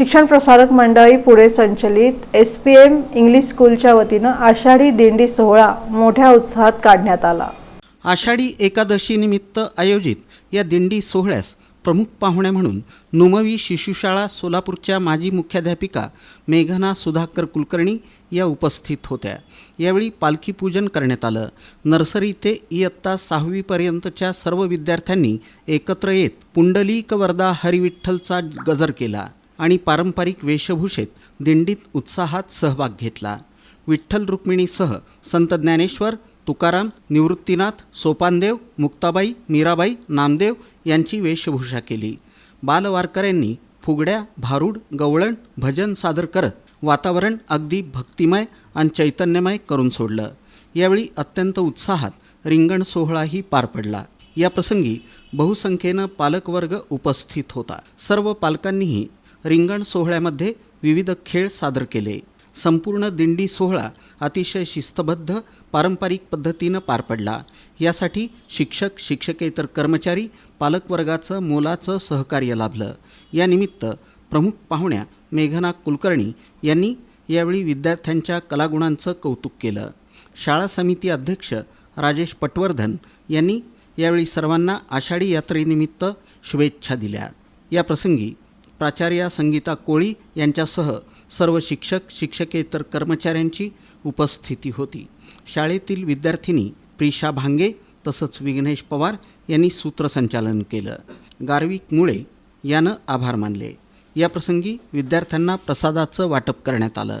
शिक्षण प्रसारक मंडळी पुढे संचलित एस पी एम इंग्लिश स्कूलच्या वतीनं आषाढी दिंडी सोहळा मोठ्या उत्साहात काढण्यात आला. आषाढी एकादशीनिमित्त आयोजित या दिंडी सोहळ्यास प्रमुख पाहुण्या म्हणून नुमवी शिशुशाळा सोलापूरच्या माजी मुख्याध्यापिका मेघना सुधाकर कुलकर्णी या उपस्थित होत्या. यावेळी पालखी पूजन करण्यात आलं. नर्सरी ते इयत्ता सहावीपर्यंतच्या सर्व विद्यार्थ्यांनी एकत्र येत पुंडलीक वरदा हरिविठ्ठलचा गजर केला. आणि पारंपरिक वेशभूषेत दिंडीत उत्साहात सहभाग घेतला. विठ्ठल रुक्मिणीसह संत ज्ञानेश्वर तुकाराम निवृत्तीनाथ सोपानदेव मुक्ताबाई मीराबाई नामदेव यांची वेशभूषा केली. बालवारकऱ्यांनी फुगड्या भारूड गवळण भजन सादर करत वातावरण अगदी भक्तिमय आणि चैतन्यमय करून सोडलं. यावेळी अत्यंत उत्साहात रिंगण सोहळाही पार पडला. या प्रसंगी बहुसंख्येनं पालकवर्ग उपस्थित होता. सर्व पालकांनीही रिंगण सोहळ्यामध्ये विविध खेळ सादर केले. संपूर्ण दिंडी सोहळा अतिशय शिस्तबद्ध पारंपरिक पद्धतीनं पार पडला. यासाठी शिक्षक शिक्षकेतर कर्मचारी पालकवर्गाचं मोलाचं सहकार्य लाभलं. यानिमित्त प्रमुख पाहुण्या मेघना कुलकर्णी यांनी यावेळी विद्यार्थ्यांच्या कलागुणांचं कौतुक केलं. शाळा समिती अध्यक्ष राजेश पटवर्धन यांनी यावेळी सर्वांना आषाढी यात्रेनिमित्त शुभेच्छा दिल्या. या प्रसंगी प्राचार्या संगीता कोळी यांच्यासह सर्व शिक्षक शिक्षकेतर कर्मचाऱ्यांची उपस्थिती होती. शाळेतील विद्यार्थिनी प्रिशा भांगे तसंच विघ्नेश पवार यांनी सूत्रसंचालन केलं. गार्विक मुळे यानं आभार मानले. याप्रसंगी विद्यार्थ्यांना प्रसादाचं वाटप करण्यात आलं.